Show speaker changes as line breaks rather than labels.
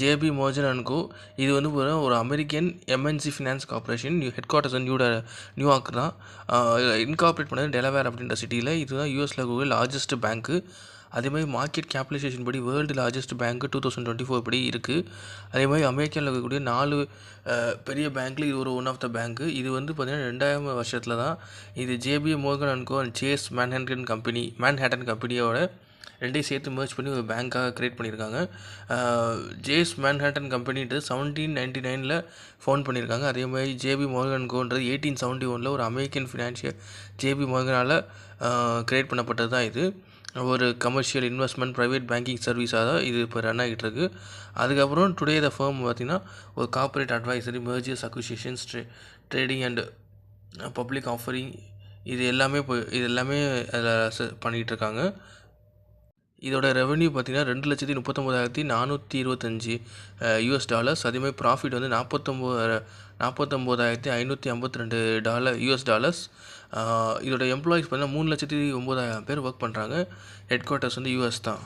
JP மோர்ஜன் and கோ இது வந்து பார்த்தீங்கன்னா ஒரு American MNC finance corporation new headquarters new New York தான். இன்கார்பரேட் பண்ணது டெலவேர் அப்படின்ற சிட்டியில் இதுதான் யூஎஸில் இருக்கக்கூடிய லார்ஜஸ்ட் பேங்க்கு அதே மாதிரி மார்க்கெட் கேபிடலைசேஷன் படி world largest bank two thousand twenty four படி இருக்குது அதே மாதிரி அமெரிக்காவில் இருக்கக்கூடிய நாலு பெரிய பேங்க்கில் இது ஒரு ஒன் ஆஃப் த பேங்க்கு இது வந்து பார்த்திங்கன்னா ரெண்டாயிரம் வருஷத்தில் தான் இது JP Morgan and co and Chase Manhattan company Manhattan கம்பெனியோட ரெண்டையும் சேர்த்து மேர்ச் பண்ணி ஒரு பேங்க்காக க்ரியேட் பண்ணியிருக்காங்க. ஜேஸ் மேன்ஹேட்டன் கம்பெனின்றது செவன்டீன் நைன்டி நைனில் ஃபோன் பண்ணியிருக்காங்க. அதே மாதிரி ஜேபி மோர்கன் கோன்றது எயிட்டீன் செவன்ட்டி ஒனில் ஒரு அமெரிக்கன் ஃபினான்ஷியல் ஜேபி மோர்கனால் க்ரியேட் பண்ணப்பட்டது தான் இது. ஒரு கமர்ஷியல் இன்வெஸ்ட்மெண்ட் ப்ரைவேட் பேங்கிங் சர்வீஸாக தான் இது இப்போ ரன் ஆகிட்டு இருக்கு அதுக்கப்புறம் டுடே த ஃபர்ம் பார்த்திங்கன்னா ஒரு கார்ப்பரேட் அட்வைசரி mergers acquisitions ட்ரே ட்ரேடிங் அண்ட் பப்ளிக் ஆஃபரிங் இது எல்லாமே இப்போ இது எல்லாமே அதில் பண்ணிக்கிட்டு இருக்காங்க இதோட ரெவென்யூ பார்த்தீங்கன்னா ரெண்டு லட்சத்தி முப்பத்தொம்போதாயிரத்தி நானூற்றி இருபத்தஞ்சி யூஎஸ் டாலர்ஸ் அதேமாதிரி ப்ராஃபிட் வந்து நாற்பத்தொம்போ நாற்பத்தொம்போதாயிரத்தி ஐநூற்றி ஐம்பத்தி ரெண்டு டாலர் யூஎஸ் டாலர்ஸ் இதோட எம்ப்ளாயிஸ் பார்த்தீங்கன்னா மூணு லட்சத்தி ஒம்பதாயிரம் பேர் ஒர்க் பண்ணுறாங்க ஹெட் குவார்ட்டர்ஸ் வந்து யூஎஸ் தான்.